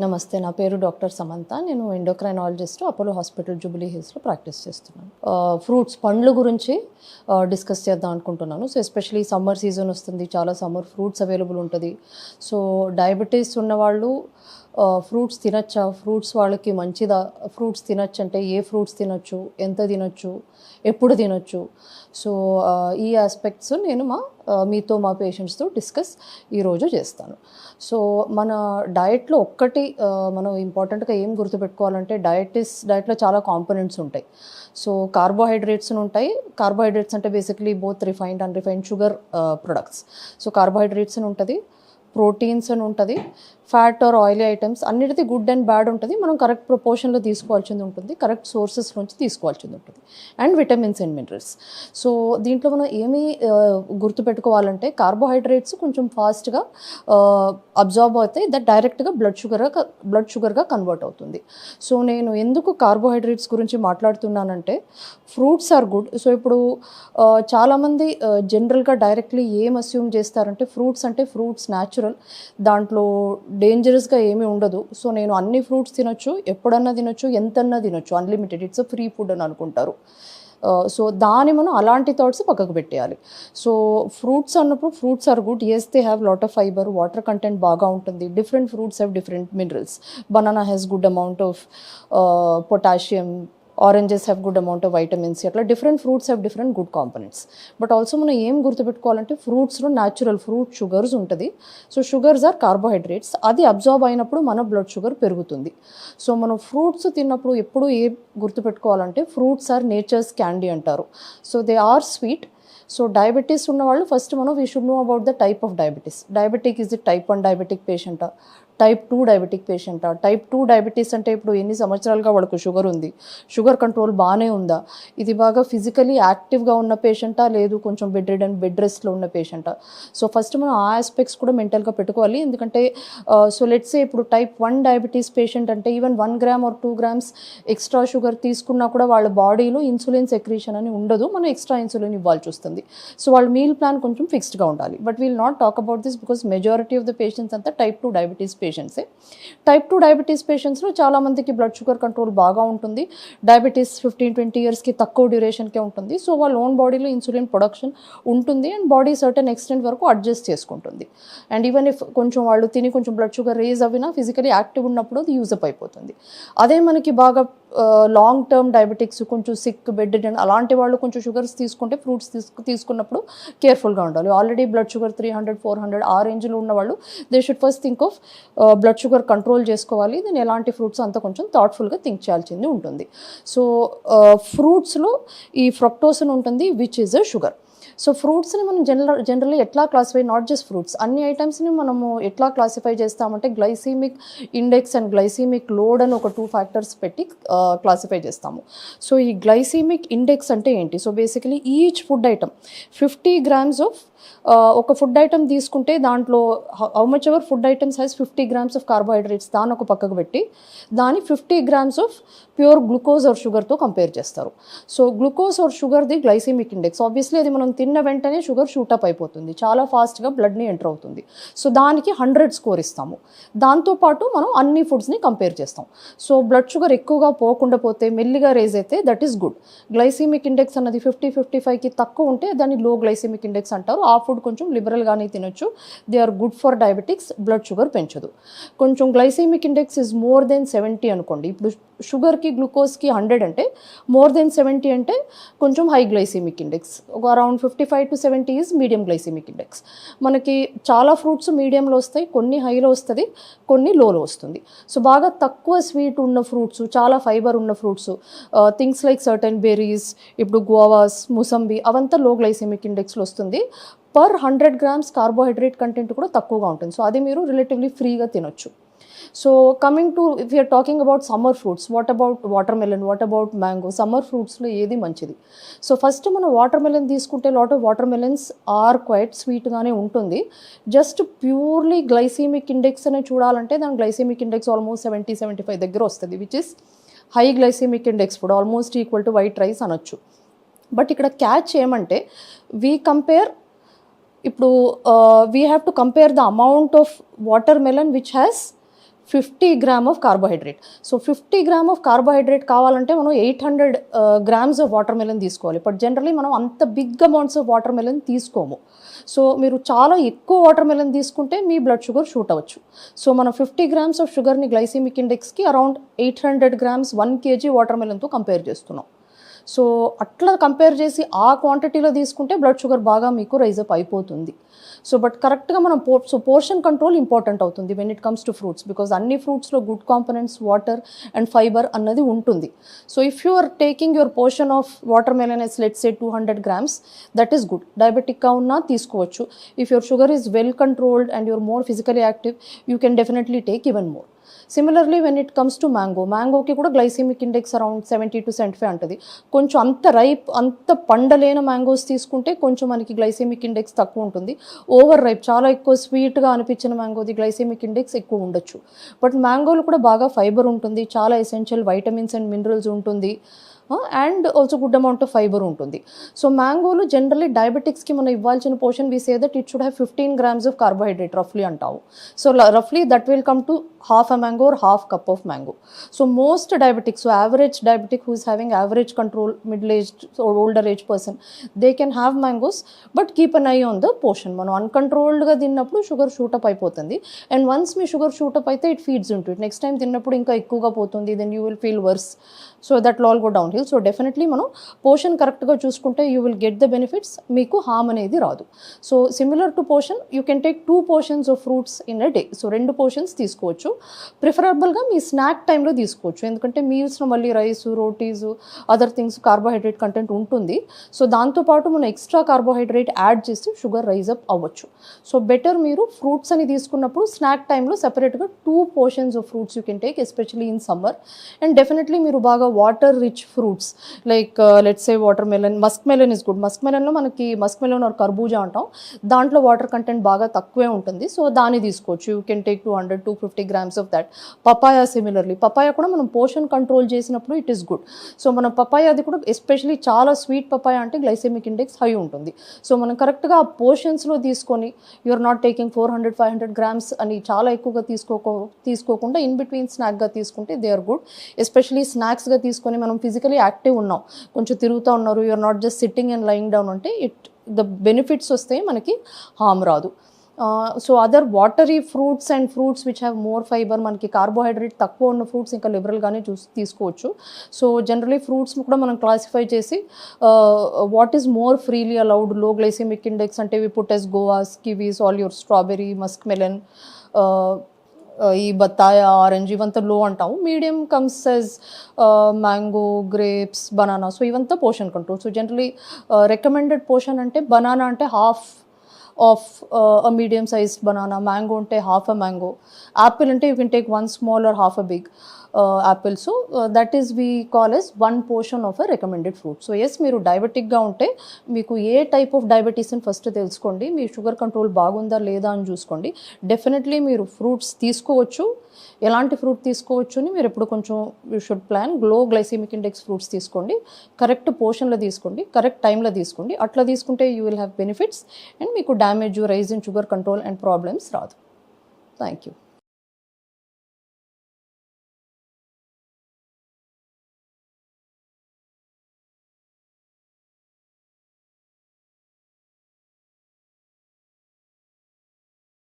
నమస్తే నా పేరు డాక్టర్ సమంత. నేను ఎండోక్రైనాలజిస్ట్ అపోలో హాస్పిటల్ జూబిలీ హిల్స్లో ప్రాక్టీస్ చేస్తున్నాను. ఫ్రూట్స్ పండ్ల గురించి డిస్కస్ చేద్దాం అనుకుంటున్నాను. సో ఎస్పెషలీ సమ్మర్ సీజన్ వస్తుంది చాలా సమ్మర్ ఫ్రూట్స్ అవైలబుల్ ఉంటుంది. సో డయాబెటీస్ ఉన్నవాళ్ళు ఫ్రూట్స్ తినచ్చా? ఫ్రూట్స్ వాళ్ళకి మంచిదా? ఫ్రూట్స్ తినచ్చు అంటే ఏ ఫ్రూట్స్ తినచ్చు? ఎంత తినచ్చు? ఎప్పుడు తినచ్చు? సో ఈ ఆస్పెక్ట్స్ నేను మా మీతో మా పేషెంట్స్తో డిస్కస్ ఈరోజు చేస్తాను. సో మన డయట్లో ఒక్కటి మనం ఇంపార్టెంట్గా ఏం గుర్తుపెట్టుకోవాలంటే డయటిస్ డయట్లో చాలా కాంపోనెంట్స్ ఉంటాయి. సో కార్బోహైడ్రేట్స్ ఉంటాయి. కార్బోహైడ్రేట్స్ అంటే basically both refined and refined sugar products so carbohydrates అని ఉంటుంది. ప్రోటీన్స్ అని ఉంటుంది. ఫ్యాట్ ఆర్ ఆయిలీ ఐటమ్స్ అన్నిటిది గుడ్ అండ్ బ్యాడ్ ఉంటుంది. మనం కరెక్ట్ ప్రొపోర్షన్లో తీసుకోవాల్సింది ఉంటుంది. కరెక్ట్ సోర్సెస్ నుంచి తీసుకోవాల్సింది ఉంటుంది. And vitamins and minerals so దీంట్లో మనం ఏమి గుర్తుపెట్టుకోవాలంటే కార్బోహైడ్రేట్స్ కొంచెం ఫాస్ట్గా అబ్జార్బ్ అవుతాయి. దట్ డైరెక్ట్గా బ్లడ్ షుగర్ బ్లడ్ షుగర్గా కన్వర్ట్ అవుతుంది. సో నేను ఎందుకు కార్బోహైడ్రేట్స్ గురించి మాట్లాడుతున్నానంటే ఫ్రూట్స్ ఆర్ గుడ్ సో ఇప్పుడు చాలామంది జనరల్గా డైరెక్ట్లీ ఏం అస్యూమ్ చేస్తారంటే ఫ్రూట్స్ అంటే ఫ్రూట్స్ న్యాచురల్ దాంట్లో డేంజరస్గా ఏమీ ఉండదు. సో నేను అన్ని ఫ్రూట్స్ తినొచ్చు ఎప్పుడన్నా తినొచ్చు ఎంతన్నా తినొచ్చు అన్లిమిటెడ్ ఇట్స్ ఫ్రీ ఫుడ్ అని అనుకుంటారు. సో దాని మనం అలాంటి థాట్స్ పక్కకు పెట్టేయాలి. సో ఫ్రూట్స్ అన్నప్పుడు fruits are good as they have lot of fibre water content బాగా ఉంటుంది. Different fruits have different minerals banana has good amount of potassium oranges have good amount of vitamins అట్లా different fruits have different good components but also మనం ఏం గుర్తుపెట్టుకోవాలంటే ఫ్రూట్స్లో natural fruit sugars ఉంటుంది. So sugars or carbohydrates అది absorb అయినప్పుడు మన blood sugar పెరుగుతుంది. సో మనం ఫ్రూట్స్ తిన్నప్పుడు ఎప్పుడు ఏ గుర్తుపెట్టుకోవాలంటే ఫ్రూట్స్ ఆర్ నేచర్స్ క్యాండీ అంటారు. So they are sweet so diabetes ఉన్న వాళ్ళు ఫస్ట్ మనం we should know about the type of diabetes diabetic is it type one diabetic పేషెంటా type two diabetic పేషెంటా టైప్ టూ డయాబెటీస్ అంటే ఇప్పుడు ఎన్ని సంవత్సరాలుగా వాళ్ళకు షుగర్ ఉంది? షుగర్ కంట్రోల్ బాగానే ఉందా? ఇది బాగా ఫిజికలీ యాక్టివ్గా ఉన్న పేషెంటా లేదు కొంచెం బెడ్ రెడ్ అండ్ బెడ్ రెస్ట్లో ఉన్న పేషెంటా సో ఫస్ట్ మనం ఆ ఆస్పెక్ట్స్ కూడా మెంటల్గా పెట్టుకోవాలి. ఎందుకంటే సో లెట్సే ఇప్పుడు టైప్ వన్ డయాబెటీస్ పేషెంట్ అంటే even one gram or two grams extra sugar తీసుకున్నా కూడా వాళ్ళ బాడీలో ఇన్సులిన్ సెక్రీషన్ అని ఉండదు. మనం ఎక్స్ట్రా ఇన్సులిన్ ఇవ్వాల్సి వస్తుంది. సో వాళ్ళ మీల్ ప్లాన్ కొంచెం ఫిక్స్డ్గా ఉండాలి. But we'll not talk about this because majority of the patients అంతా టైప్ టూ డయాబెటీస్ పేషెంట్సే టైప్ టూ డయాబెటీస్ పేషెంట్స్లో చాలామందికి బ్లడ్ షుగర్ కంట్రోల్ బాగా ఉంటుంది. డయాబెటీస్ ఫిఫ్టీన్ ట్వంటీ ఇయర్స్కి తక్కువ డ్యూరేషన్కే ఉంటుంది. సో వాళ్ళ ఓన్ బాడీలో ఇన్సులిన్ ప్రొడక్షన్ ఉంటుంది అండ్ బాడీ సర్టన్ ఎక్స్టెంట్ వరకు అడ్జస్ట్ చేసుకుంటుంది. అండ్ ఈవెన్ ఇఫ్ కొంచెం వాళ్ళు తిని కొంచెం బ్లడ్ షుగర్ రేజ్ అవినా ఫిజికలీ యాక్టివ్ ఉన్నప్పుడు అది యూజప్ అయిపోతుంది. అదే మనకి బాగా లాంగ్ టర్మ్ డయాబెటిక్స్ కొంచెం సిక్ బెడ్ అలాంటి వాళ్ళు కొంచెం షుగర్స్ తీసుకుంటే ఫ్రూట్స్ తీసుకు తీసుకున్నప్పుడు కేర్ఫుల్గా ఉండాలి. Already blood sugar three hundred four hundred ఆ రేంజ్లో ఉన్న వాళ్ళు they should first think of blood sugar control చేసుకోవాలి. దెన్ ఎలాంటి ఫ్రూట్స్ అంతా కొంచెం థాట్ఫుల్గా థింక్ చేయాల్సింది ఉంటుంది. సో ఫ్రూట్స్లో ఈ ఫ్రక్టోస్ అని ఉంటుంది which is a sugar so ఫ్రూట్స్ని మనం జనరల్ జనరల్లీ ఎట్లా క్లాసిఫై నాట్ జస్ట్ ఫ్రూట్స్ అన్ని ఐటమ్స్ని మనము ఎట్లా క్లాసిఫై చేస్తామంటే glycemic index and glycemic load అని ఒక టూ ఫ్యాక్టర్స్ పెట్టి క్లాసిఫై చేస్తాము. సో ఈ గ్లైసీమిక్ ఇండెక్స్ అంటే ఏంటి? So basically each food item fifty grams of ఒక ఫుడ్ ఐటమ్ తీసుకుంటే దాంట్లో how much ever food items has fifty grams of carbohydrates దాని ఒక పక్కకు పెట్టి దాని fifty grams of pure glucose or షుగర్తో compare చేస్తారు. So glucose or sugar the glycemic index obviously అది మనం తిన్న వెంటనే షుగర్ షూటప్ అయిపోతుంది. చాలా ఫాస్ట్గా బ్లడ్ని ఎంటర్ అవుతుంది. సో దానికి హండ్రెడ్ స్కోర్ ఇస్తాము. దాంతోపాటు మనం అన్ని ఫుడ్స్ని కంపేర్ చేస్తాం. సో బ్లడ్ షుగర్ ఎక్కువగా పోకుండా పోతే మెల్లిగా రేజ్ అయితే that is good glycemic index అన్నది ఫిఫ్టీ ఫిఫ్టీ ఫైవ్కి తక్కువ ఉంటే దాన్ని లో గ్లైసీమిక్ ఇండెక్స్ అంటారు. ఆ ఫుడ్ కొంచెం లిబరల్గానే తినొచ్చు. They are good for diabetics blood sugar పెంచదు. కొంచెం glycemic index is more then seventy అనుకోండి. ఇప్పుడు షుగర్కి గ్లూకోజ్కి హండ్రెడ్ అంటే మోర్ దెన్ సెవెంటీ అంటే కొంచెం హై గ్లైసెమిక్ ఇండెక్స్ ఒక around fifty five to seventy is medium glycemic index మనకి చాలా ఫ్రూట్స్ మీడియంలో వస్తాయి కొన్ని హైలో వస్తుంది కొన్ని లోలో వస్తుంది. సో బాగా తక్కువ స్వీట్ ఉన్న ఫ్రూట్స్ చాలా ఫైబర్ ఉన్న fruits things like certain berries ఇప్పుడు గోవాస్ ముసంబి అవంతా లో గ్లైసెమిక్ ఇండెక్స్లో వస్తుంది. Per hundred grams carbohydrate content కూడా తక్కువగా ఉంటుంది. సో అది మీరు రిలేటివ్లీ ఫ్రీగా తినొచ్చు. So coming to if you're talking about summer fruits what about watermelon what about mango summer ఫ్రూట్స్లో ఏది మంచిది? సో ఫస్ట్ మనం వాటర్ మెలన్ తీసుకుంటే lot of watermelons are quite స్వీట్గానే ఉంటుంది. జస్ట్ ప్యూర్లీ గ్లైసీమిక్ ఇండెక్స్ అనే చూడాలంటే దాని glycemic index almost seventy seventy five దగ్గర వస్తుంది which is high glycemic index food almost equal to white rice అనొచ్చు. బట్ ఇక్కడ క్యాచ్ ఏమంటే వీ కంపేర్ ఇప్పుడు we have to compare the amount of watermelon which has fifty gram of carbohydrate. So fifty gram of carbohydrate కావాలంటే మనం eight hundred grams of watermelon తీసుకోవాలి. But generally మనం అంత big amounts of watermelon తీసుకోము. So మీరు చాలా ఎక్కువ watermelon తీసుకుంటే మీ బ్లడ్ షుగర్ షూట్ అవ్వచ్చు. సో మనం ఫిఫ్టీ గ్రామ్స్ ఆఫ్ షుగర్ని glycemic ఇండెక్స్కి around eight hundred grams one KG water మెలన్తో కంపేర్ చేస్తున్నాం. సో అట్లా కంపేర్ చేసి ఆ క్వాంటిటీలో తీసుకుంటే బ్లడ్ షుగర్ బాగా మీకు రైజప్ అప్ అయిపోతుంది. సో బట్ కరెక్ట్గా మనం పో సో పోర్షన్ కంట్రోల్ ఇంపార్టెంట్ అవుతుంది when it comes to fruits because అన్ని ఫ్రూట్స్లో good components water and fibre అన్నది ఉంటుంది. So if you are taking your portion of watermelon as let's say two hundred grams that is good డయాబెటిక్గా ఉన్నా తీసుకోవచ్చు. If your sugar is well controlled and your more physically active you can definitely take even more similarly when it comes to mango మ్యాంగోకి కూడా glycemic index around seventy to seventy five ఉంటుంది కొంచెం అంత ripe అంత పండలేన mangoes తీసుకుంటే కొంచెం మనకి glycemic index తక్కువ ఉంటుంది. ఓవర్ రైప్ చాలా ఎక్కువ స్వీట్గా అనిపించిన మ్యాంగోది గ్లైసెమిక్ ఇండెక్స్ ఎక్కువ ఉండొచ్చు. బట్ మ్యాంగోలో కూడా బాగా ఫైబర్ ఉంటుంది చాలా ఎసెన్షియల్ వైటమిన్స్ అండ్ మినరల్స్ ఉంటుంది. And also good amount of fibre ఉంటుంది. సో మ్యాంగోలు జనరల్లీ డయాబెటిక్స్కి మనం ఇవ్వాల్సిన portion we say that it should have fifteen grams of carbohydrate రఫ్లీ అంటావు. So రఫ్లీ that will come to half a mango or half cup of mango so most diabetics so average diabetic who is having average control middle age older age person they can have mangoes but keep an eye on the portion మనం అన్కంట్రోల్డ్గా తిన్నప్పుడు sugar shoot up అయిపోతుంది. And once మీ sugar shoot up అయితే it feeds ఉంటుంది next time తిన్నప్పుడు ఇంకా ఎక్కువగా పోతుంది then you will feel worse so that all go down hill so definitely మనం పోర్షన్ కరెక్ట్గా చూసుకుంటే you will get the benefits మీకు హామ్ అనేది రాదు. So similar to portion you can take two portions of fruits in a day so రెండు portions తీసుకోవచ్చు. ప్రిఫరబుల్గా మీ స్నాక్ టైంలో తీసుకోవచ్చు. ఎందుకంటే మీల్స్లో మళ్ళీ rice rotis other things carbohydrate content ఉంటుంది. సో దాంతోపాటు మనం ఎక్స్ట్రా కార్బోహైడ్రేట్ యాడ్ చేసి షుగర్ రైజ్ అప్ అవ్వచ్చు. సో బెటర్ మీరు ఫ్రూట్స్ అని తీసుకున్నప్పుడు స్నాక్ టైంలో సెపరేట్గా two portions of fruits you can take especially in summer and definitely మీరు బాగా water rich fruits like let's say watermelon muskmelon is good Musk మెలన్లో మనకి మస్క్ మెలన్ ఆర్ కర్బూజా అంటాం. దాంట్లో వాటర్ కంటెంట్ బాగా తక్కువే ఉంటుంది. సో దాన్ని తీసుకోవచ్చు. You can take two hundred two fifty grams of that papaya similarly papaya కూడా మనం పోషన్ కంట్రోల్ చేసినప్పుడు ఇట్ ఈస్ గుడ్ సో మన పపాయ అది కూడా ఎస్పెషలీ చాలా స్వీట్ పపాయ అంటే గ్లైసెమిక్ ఇండెక్స్ హై ఉంటుంది. సో మనం కరెక్ట్గా ఆ పోర్షన్స్లో తీసుకొని you are not taking four hundred five hundred grams అని చాలా ఎక్కువగా తీసుకోకో తీసుకోకుండా ఇన్ బిట్వీన్ స్నాక్గా తీసుకుంటే దే ఆర్ గుడ్ ఎస్పెషలీ స్నాక్స్గా తీసుకొని మనం ఫిజికలీ యాక్టివ్ ఉన్నాం. కొంచెం తిరుగుతూ ఉన్నారు you're not just sitting and lying down అంటే ఇట్ ద బెనిఫిట్స్ వస్తే మనకి హామ్ రాదు. So other watery fruits and fruits which have more fibre మనకి కార్బోహైడ్రేట్ తక్కువ ఉన్న ఫ్రూట్స్ ఇంకా లిబరల్గానే చూసి తీసుకోవచ్చు. సో జనరలీ ఫ్రూట్స్ కూడా మనం క్లాసిఫై చేసి what is more freely allowed low glycemic index అంటే we put as guavas kiwis all your strawberry musk melon ఈ బత్తాయ ఆరెంజ్ ఇవంతా లో అంటాము. Medium comes as mango grapes banana so ఇవంతా portion control so generally recommended portion అంటే banana అంటే half of a medium sized banana mango అంటే half a mango apple అంటే you can take one small or half a big apples that is we call as one portion of a recommended fruit so as మీరు డయాబెటిక్గా ఉంటే మీకు ఏ type of diabetes అని first తెలుసుకోండి. మీ sugar control బాగుందా లేదా అని చూసుకోండి. డెఫినెట్లీ మీరు ఫ్రూట్స్ తీసుకోవచ్చు. ఎలాంటి ఫ్రూట్ తీసుకోవచ్చు అని మీరు ఎప్పుడు కొంచెం యూ షుడ్ ప్లాన్ గ్లో గ్లైసెమిక్ ఇండెక్స్ ఫ్రూట్స్ తీసుకోండి. కరెక్ట్ పోర్షన్లో తీసుకోండి. కరెక్ట్ టైంలో తీసుకోండి. అట్లా తీసుకుంటే you will have benefits and మీకు damage rise in sugar control and problems రాదు. Thank you